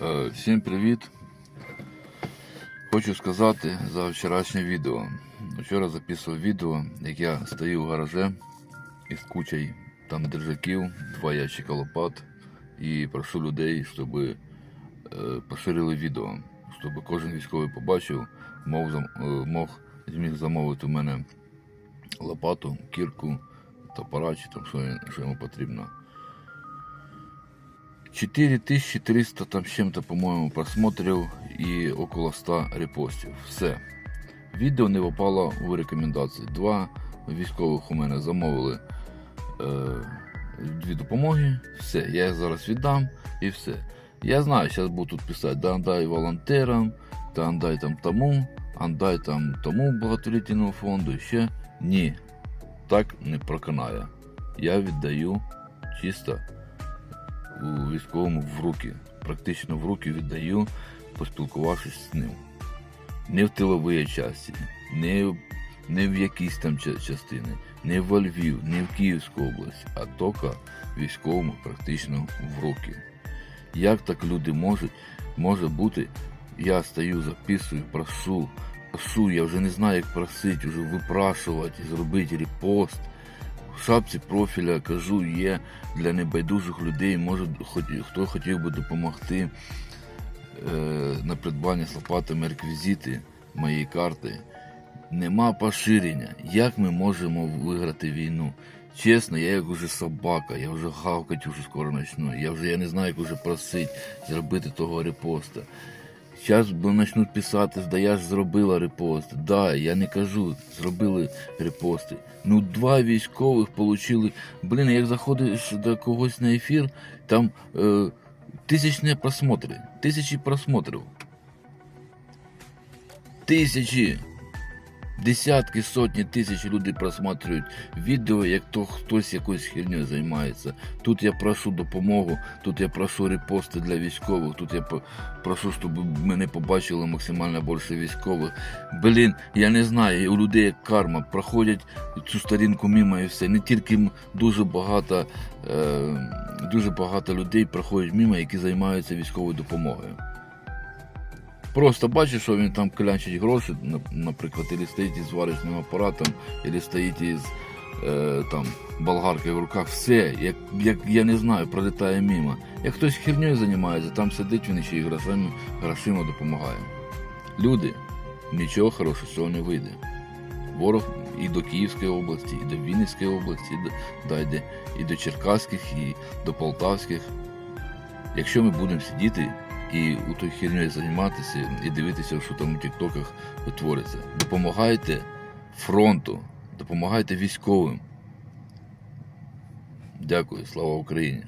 Е, Всім привіт! Хочу сказати за вчорашнє відео. Вчора записував відео, як я стою в гараже із кучей там держаків, два ящика лопат і прошу людей, щоб е, поширили відео, щоб кожен військовий побачив, мог, е, мог зміг замовити у мене лопату, кірку, топора чи там що йому потрібно. 4300 там чем-то, по-моему, просмотрів і около 100 репостів. Все. Відео не попало в рекомендації. Два військових у мене замовили е, дві допомоги. Все, я їх зараз віддам і все. Я знаю, зараз буду тут писати, да дай волонтерам, да дай там тому, дай там тому благотворительному фонду, ще. Ні, так не проканає. Я віддаю чисто у військовому в руки. Практично в руки віддаю, поспілкувавшись з ним. Не в тиловій часті, не, не в якісь там частини, не в Львів, не в Київську область, а тільки військовому практично в руки. Як так люди можуть, може бути, я стою, записую, прошу, прошу, я вже не знаю, як просити, вже випрашувати, зробити репост. В шапці профіля кажу, є для небайдужих людей, може хто хотів би допомогти е, на придбання з лопатами реквізити моєї карти. Нема поширення. Як ми можемо виграти війну? Чесно, я як уже собака, я вже гавкать уже скоро почну. Я вже я не знаю, як уже просить зробити того репоста. Зараз почнуть писати, да я ж зробила репост. Да, я не кажу, зробили репости. Ну, два військових отримали. Блін, як заходиш до когось на ефір, там е, тисячні просмотри, тисячі просмотрів. Тисячі. Десятки, сотні тисяч людей просматривають відео, як то хтось якоюсь хернею займається. Тут я прошу допомогу, тут я прошу репости для військових, тут я прошу, щоб мене побачило максимально більше військових. Блін, я не знаю, у людей як карма проходять цю сторінку мимо і все. Не тільки дуже багато, е, дуже багато людей проходять мимо, які займаються військовою допомогою. Просто бачиш, що він там клянчить гроші, наприклад, або стоїть із зварочним апаратом, або стоїть із е, там, болгаркою в руках, все, як, як я не знаю, пролітає мимо. Як хтось хернею займається, там сидить він ще і грошима, грошима допомагає. Люди, нічого хорошого з цього не вийде. Ворог і до Київської області, і до Вінницької області, і до, да, і, де- і до Черкаських, і до Полтавських. Якщо ми будемо сидіти і у той хернею займатися і дивитися, що там у тіктоках твориться, допомагайте фронту, допомагайте військовим. Дякую, слава Україні!